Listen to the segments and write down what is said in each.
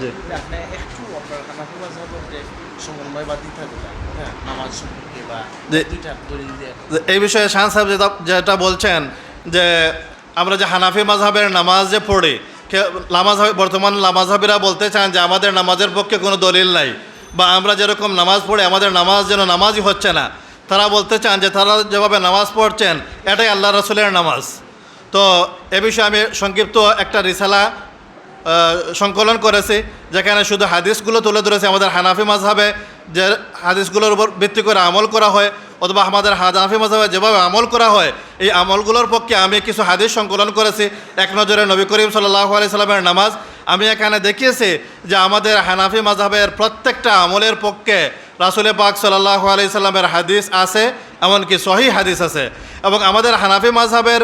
জি। আপনি একটু আপনার হানাফি মাযহাবের যে সমন্বয় বা দ্বিধাগুলা হ্যাঁ নামাজ সম্পর্কে বা দুইটা দলিল এই বিষয়ে শাহ সাহেব যেটা যেটা বলছেন যে আমরা যে হানাফি মাঝহাবের নামাজ যে পড়ি নামাজ বর্তমান নামাজহাবিরা বলতে চান যে আমাদের নামাজের পক্ষে কোনো দলিল নাই বা আমরা যেরকম নামাজ পড়ি আমাদের নামাজ যেন নামাজই হচ্ছে না। তারা বলতে চান যে তারা যেভাবে নামাজ পড়ছেন এটাই আল্লাহ রসুলের নামাজ। তো এ বিষয়ে আমি সংক্ষিপ্ত একটা রিসালা সংকলন করেছি, যেখানে শুধু হাদিসগুলো তুলে ধরেছে আমাদের হানাফি মাঝহাবে যে হাদিসগুলোর উপর ভিত্তি করে আমল করা হয়, অথবা আমাদের হানাফি মাঝহাবে যেভাবে আমল করা হয়, এই আমলগুলোর পক্ষে আমি কিছু হাদিস সংকলন করেছি। এক নজরে নবী করিম সাল্লাহ আলি সাল্লামের নামাজ, আমি এখানে দেখিয়েছি যে আমাদের হানাফি মাঝহাবের প্রত্যেকটা আমলের পক্ষে রাসুলে পাক সাল্লাহ আলি সাল্লামের হাদিস আছে, এমনকি সহি হাদিস আছে। এবং আমাদের হানাফি মাঝহাবের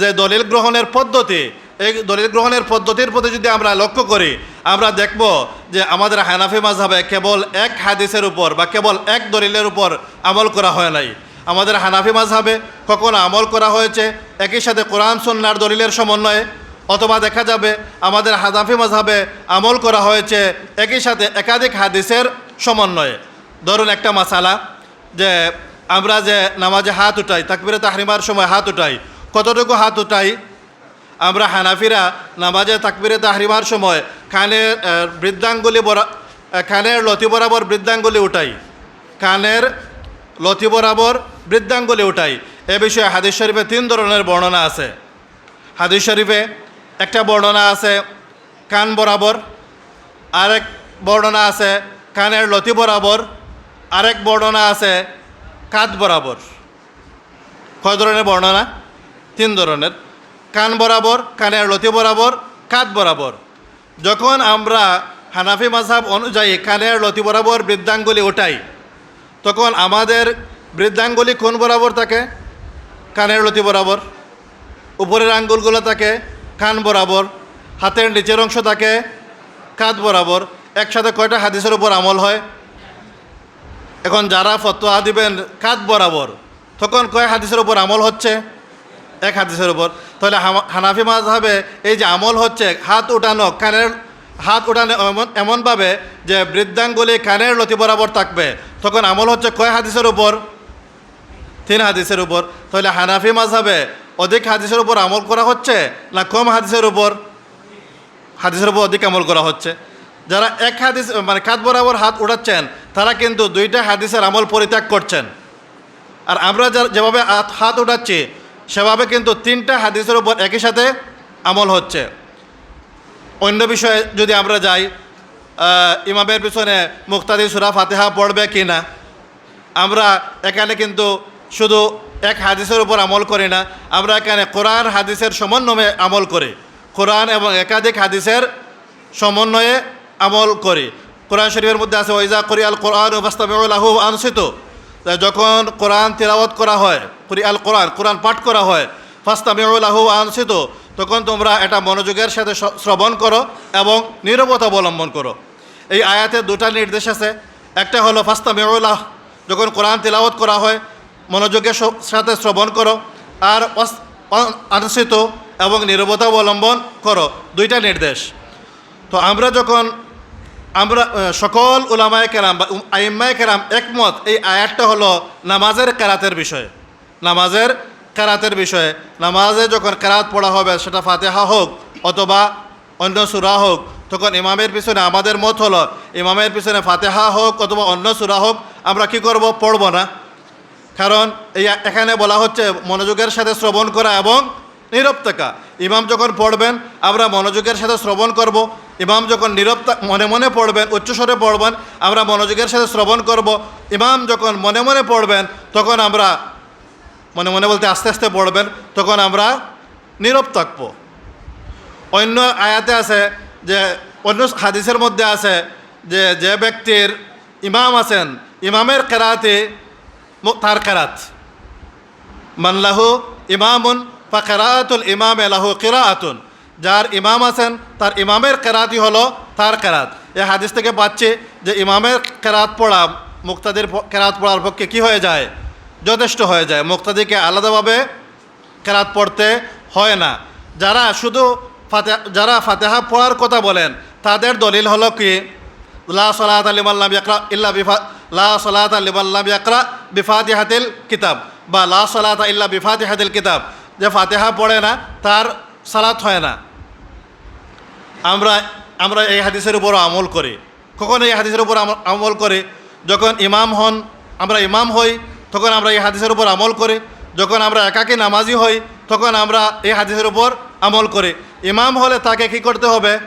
যে দলিল গ্রহণের পদ্ধতি এই দলিল গ্রহণের পদ্ধতির প্রতি যদি আমরা লক্ষ্য করি, আমরা দেখব যে আমাদের হানাফি মাঝহাবে কেবল এক হাদিসের উপর বা কেবল এক দলিলের উপর আমল করা হয় নাই। আমাদের হানাফি মাঝহাবে কখনো আমল করা হয়েছে একই সাথে কোরআন সন্ন্যার দলিলের সমন্বয়ে, অথবা দেখা যাবে আমাদের হানাফি মাঝহাবে আমল করা হয়েছে একই সাথে একাধিক হাদিসের সমন্বয়ে। ধরুন একটা মাসালা যে আমরা যে নামাজে হাত উঠাই, তাকবিরে তাহরিমার সময় হাত উঠাই, কতটুকু হাত উঠাই আমরা হানাফিরা নামাজে তাকবিরে তাহরিমার সময় কানের বৃদ্ধাঙ্গুলি বরা কানের লতি বরাবর বৃদ্ধাঙ্গুলি উঠাই। কানের লতি বরাবর বৃদ্ধাঙ্গুলি উঠাই। এ বিষয়ে হাদিস শরীফে তিন ধরনের বর্ণনা আছে। হাদিস শরীফে একটা বর্ণনা আছে কান বরাবর, আরেক বর্ণনা আছে কানের লতি বরাবর, আরেক বর্ণনা আছে কাঁধ বরাবর। কয় ধরনের বর্ণনা? তিন ধরনের। কান বরাবর, কানের লতি বরাবর, কাঁধ বরাবর। যখন আমরা হানাফি মাঝহাব অনুযায়ী কানের লতি বরাবর বৃদ্ধাঙ্গুলি ওঠাই তখন আমাদের বৃদ্ধাঙ্গুলি কোন বরাবর থাকে? কানের লতি বরাবর। উপরের আঙ্গুলগুলো থাকে কান বরাবর। হাতের নিচের অংশ থাকে কাঁধ বরাবর। একসাথে কয়টা হাদিসের উপর আমল হয়? এখন যারা ফতোয়া দিবেন কাঁধ বরাবর, তখন কয় হাদিসের উপর আমল হচ্ছে? এক হাদিসের উপর। তাহলে হানাফি মাযহাবে এই যে আমল হচ্ছে, হাত উঠানো, কানের হাত উঠানো এমন এমনভাবে যে বৃদ্ধাঙ্গুলি কানের লতি বরাবর থাকবে। তখন আমল হচ্ছে কয় হাদিসের উপর? তিন হাদিসের উপর। তাহলে হানাফি মাযহাবে অধিক হাদিসের উপর আমল করা হচ্ছে না কম হাদিসের উপর? হাদিসের উপর অধিক আমল করা হচ্ছে। যারা এক হাদিস মানে কাত বরাবর হাত উঠাচ্ছেন, তারা কিন্তু দুইটা হাদিসের আমল পরিত্যাগ করছেন। আর আমরা যেভাবে হাত উঠাচ্ছি সেভাবে কিন্তু তিনটা হাদিসের উপর একই সাথে আমল হচ্ছে। অন্য বিষয়ে যদি আমরা যাই ইমামের পিছনে মুক্তাদি সুরা ফাতেহা পড়বে কি না? আমরা এখানে কিন্তু শুধু এক হাদিসের উপর আমল করি না, আমরা এখানে কোরআন হাদিসের সমন্বয়ে আমল করি। কোরআন এবং একাধিক হাদিসের সমন্বয়ে আমল করি। কোরআন শরীফের মধ্যে আছে ওইজা করি আল কোরআন বাস্তাবু আনসিত। যখন কোরআন তিলাওয়াত করা হয়, করি আল কোরআন কোরআন পাঠ করা হয় ফাস্তা ফাস্তামিউল্লাহু আনসিত, তখন তোমরা এটা মনোযোগের সাথে শ্রবণ করো এবং নীরবতা অবলম্বন করো। এই আয়াতে দুটা নির্দেশ আছে। একটা হলো ফাস্তামিউল্লাহ যখন কোরআন তিলাওয়াত করা হয়, মনোযোগের সাথে শ্রবণ করো, আর আনসিত এবং নীরবতা অবলম্বন করো। দুইটা নির্দেশ। তো আমরা যখন আমরা সকল উলামায় কেরাম বা আইম্মায় কেরাম একমত এই আয়াতটা হলো নামাজের কেরাতের বিষয়ে। নামাজের কেরাতের বিষয়ে। নামাজে যখন কেরাত পড়া হবে, সেটা ফাতেহা হোক অথবা অন্য সুরা হোক, তখন ইমামের পিছনে আমাদের মত হলো, ইমামের পিছনে ফাতেহা হোক অথবা অন্য সুরা হোক, আমরা কি করব? পড়ব না। কারণ এই এখানে বলা হচ্ছে মনোযোগের সাথে শ্রবণ করা এবং নীরব থাকা ইমাম যখন পড়বেন, আমরা মনোযোগের সাথে শ্রবণ করব। ইমাম যখন নীরব মনে মনে পড়বেন, উচ্চস্বরে পড়বেন, আমরা মনোযোগের সাথে শ্রবণ করব। ইমাম যখন মনে মনে পড়বেন, তখন আমরা মনে মনে বলতে আস্তে আস্তে পড়বেন, তখন আমরা নীরব থাকব। অন্য আয়াতে আছে যে, অন্য হাদিসের মধ্যে আছে যে যে ব্যক্তির ইমাম আছেন, ইমামের কেরাতে তার কেরাত। মানলাহু ইমামুন বা কেরাতুল ইমাম এলাহু কেরাতুন যার ইমাম আছেন, তার ইমামের কেরাতই হলো তার কেরাত। এ হাদিস থেকে পাচ্ছি যে ইমামের কেরাত পড়া, মুক্তাদির কেরাত পড়ার পক্ষে কি হয়ে যায়? যথেষ্ট হয়ে যায়। মুক্তাদিকে আলাদাভাবে কেরাত পড়তে হয় না। যারা শুধু ফাতে, যারা ফাতেহা পড়ার কথা বলেন, তাদের দলিল হলো কি? লা সলাত আলিমাল্লাম ইয়াকরা ইল্লা বিফা, লা সলাত আলিমাল্লাম ইয়াকরা বিফাতিহাতিল কিতাব বা লা সলাত ইল্লা বিফাতিহাতিল কিতাব। যে ফাতেহা পড়ে না, তার সালাত হয় না। আমরা আমরা এই হাদিসের উপর আমল করি। কখন এই হাদিসের উপর আমল- করি, যখন ইমাম হন, আমরা ইমাম হই, তখন আমরা এই হাদিসের উপর আমল করি। যখন আমরা একাকী নামাজি হই, তখন আমরা এই হাদিসের উপর আমল করি। ইমাম হলে তাকে কি করতে হবে?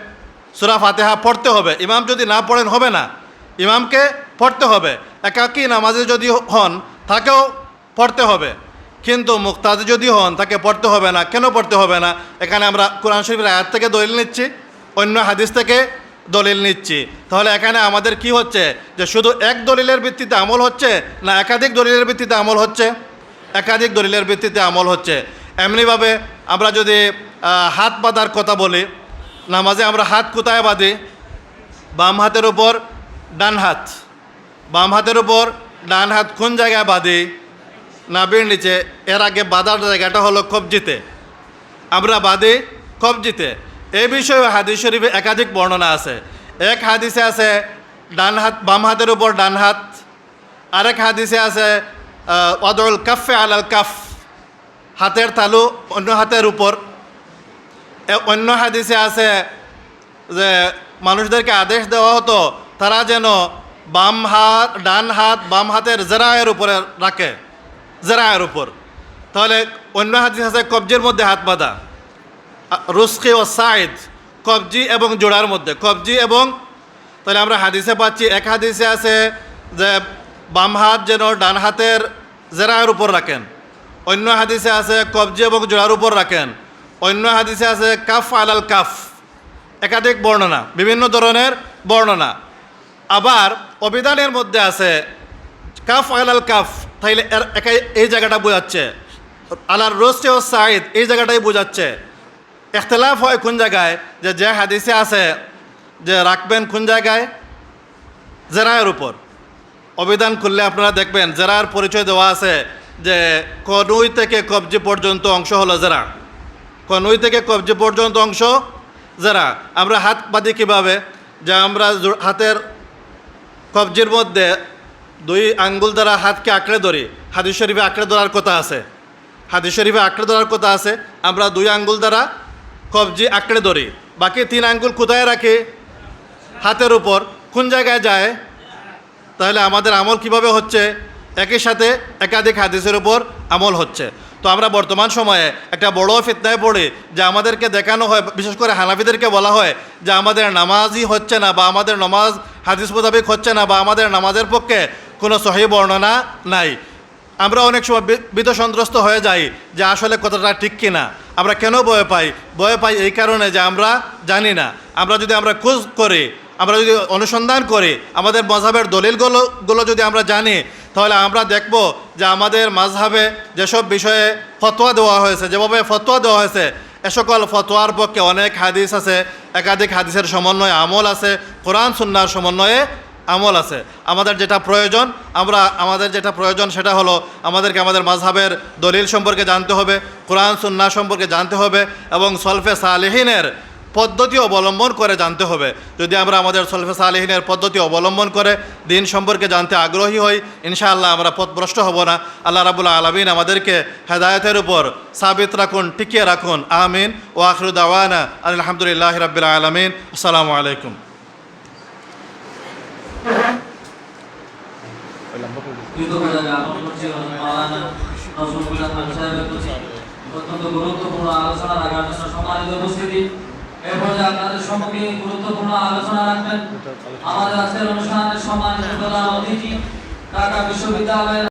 সুরা ফাতেহা পড়তে হবে। ইমাম যদি না পড়েন হবে না। ইমামকে পড়তে হবে। একাকী নামাজি যদি হন, তাকেও পড়তে হবে। কিন্তু মুক্তাদি যদি হন, তাকে পড়তে হবে না। কেন পড়তে হবে না? এখানে আমরা কোরআন শরীফের আয়াত থেকে দলিল নিচ্ছি, অন্য হাদিস থেকে দলিল নিচ্ছি। তাহলে এখানে আমাদের কি হচ্ছে? যে শুধু এক দলিলের ভিত্তিতে আমল হচ্ছে না একাধিক দলিলের ভিত্তিতে আমল হচ্ছে? একাধিক দলিলের ভিত্তিতে আমল হচ্ছে। এমনিভাবে আমরা যদি হাত বাঁধার কথা বলি, নামাজে আমরা হাত কোথায় বাঁধি? বাম হাতের উপর ডান হাত। বাম হাতের উপর ডান হাত কোন জায়গায় বাঁধি? নাবির নিচে, এর আগে বাঁধার জায়গাটা হলো কবজিতে। আমরা বাদে কবজিতে। এই বিষয়ে হাদিস শরীফে একাধিক বর্ণনা আছে। এক হাদিসে আছে, ডান হাত, বাম হাতের উপর ডান হাত। আরেক হাদিসে আছে অদল কাফে আলাল কাফ হাতের তালু অন্য হাতের উপর। অন্য হাদিসে আছে যে, মানুষদেরকে আদেশ দেওয়া হতো, তারা যেন বাম হাত, ডান হাত, বাম হাতের জেরায়ের উপরে রাখে। জেরায়ের উপর। তাহলে অন্য হাদিস আছে, কবজির মধ্যে হাত বাঁধা। রুস্কি ও সাইদ কবজি এবং জোড়ার মধ্যে। কবজি এবং, তাহলে আমরা হাদিসে পাচ্ছি, এক হাদিসে আছে যে বাম হাত যেন ডান হাতের জেরায়ের উপর রাখেন। অন্য হাদিসে আছে, কবজি এবং জোড়ার উপর রাখেন। অন্য হাদিসে আছে, কাফ আলাল কাফ। একাধিক বর্ণনা, বিভিন্ন ধরনের বর্ণনা। আবার অভিধানের মধ্যে আছে, কাফ আলাল কাফ। তাইলে এর একাই এই জায়গাটা বোঝাচ্ছে। আলার রোস্টে ও সাইদ এই জায়গাটাই বোঝাচ্ছে। এখতলাফ হয় কোন জায়গায়? যে যে হাদিসে আছে যে, রাখবেন কোন জায়গায়? জেরায়ের উপর। অভিধান খুললে আপনারা দেখবেন জেরার পরিচয় দেওয়া আছে যে, কনুই থেকে কবজি পর্যন্ত অংশ হলো জেরা। কনুই থেকে কবজি পর্যন্ত অংশ জেরা। আমরা হাত বাঁধি কীভাবে? যে আমরা হাতের কবজির মধ্যে দুই আঙ্গুল দ্বারা হাতকে আঁকড়ে ধরি। হাদিস শরীফে আঁকড়ে ধরার কথা আছে। হাদিস শরীফে আঁকড়ে ধরার কথা আছে। আমরা দুই আঙ্গুল দ্বারা কবজি আঁকড়ে ধরি। বাকি তিন আঙ্গুল কোথায় রাখি? হাতের উপর। কোন জায়গায় যায়? তাহলে আমাদের আমল কীভাবে হচ্ছে? একই সাথে একাধিক হাদিসের উপর আমল হচ্ছে। তো আমরা বর্তমান সময়ে একটা বড় ফিতনায় পড়ি যে আমাদেরকে দেখানো হয়, বিশেষ করে হানাফিদেরকে বলা হয় যে আমাদের নামাজই হচ্ছে না বা আমাদের নামাজ, হাদিস মোতাবেক হচ্ছে না বা আমাদের নামাজের পক্ষে কোনো সহি বর্ণনা নাই। আমরা অনেক সময় বি- বিতসন্ত্রস্ত হয়ে যাই যে আসলে কথাটা ঠিক কিনা। আমরা কেন ভয় পাই? ভয় পাই এই কারণে যে আমরা জানি না। আমরা যদি আমরা খোঁজ করি, আমরা যদি অনুসন্ধান করি, আমাদের মজাবের দলিলগুলো, গুলো যদি আমরা জানি, তাহলে আমরা দেখব যে আমাদের মাঝহাবে যেসব বিষয়ে ফতোয়া দেওয়া হয়েছে, যেভাবে ফতোয়া দেওয়া হয়েছে, এ সকল ফতোয়ার পক্ষে অনেক হাদিস আছে। একাধিক হাদিসের সমন্বয়ে আমল আছে, কোরআন, সুন্নার সমন্বয়ে আমল আছে। আমাদের যেটা প্রয়োজন, আমরা, আমাদের যেটা প্রয়োজন সেটা হলো আমাদেরকে আমাদের মাঝহাবের দলিল সম্পর্কে জানতে হবে, কোরআন সুন্না সম্পর্কে জানতে হবে এবং সলফে সালেহিনের পদ্ধতি অবলম্বন করে জানতে হবে। যদি আমরা আমাদের সলফে সালেহিনের পদ্ধতি অবলম্বন করে দিন সম্পর্কে জানতে আগ্রহী হই, ইনশাআল্লাহ আমরা পথভ্রষ্ট হব না। আল্লাহ রাবুল আলমিন আমাদেরকে হেদায়তের উপর সাবিত রাখুন, টিকিয়ে রাখুন। আমিন। ও আখরুদ আওয়ানা আলহামদুলিল্লাহ রাবিল আলমিন। আসসালামু আলাইকুম। গুরুত্বপূর্ণ আলোচনা রাখার উপস্থিতি। গুরুত্বপূর্ণ আলোচনা রাখবেন। আমাদের আজকের অনুষ্ঠানের সম্মানিত প্রধান অতিথি ঢাকা বিশ্ববিদ্যালয়ের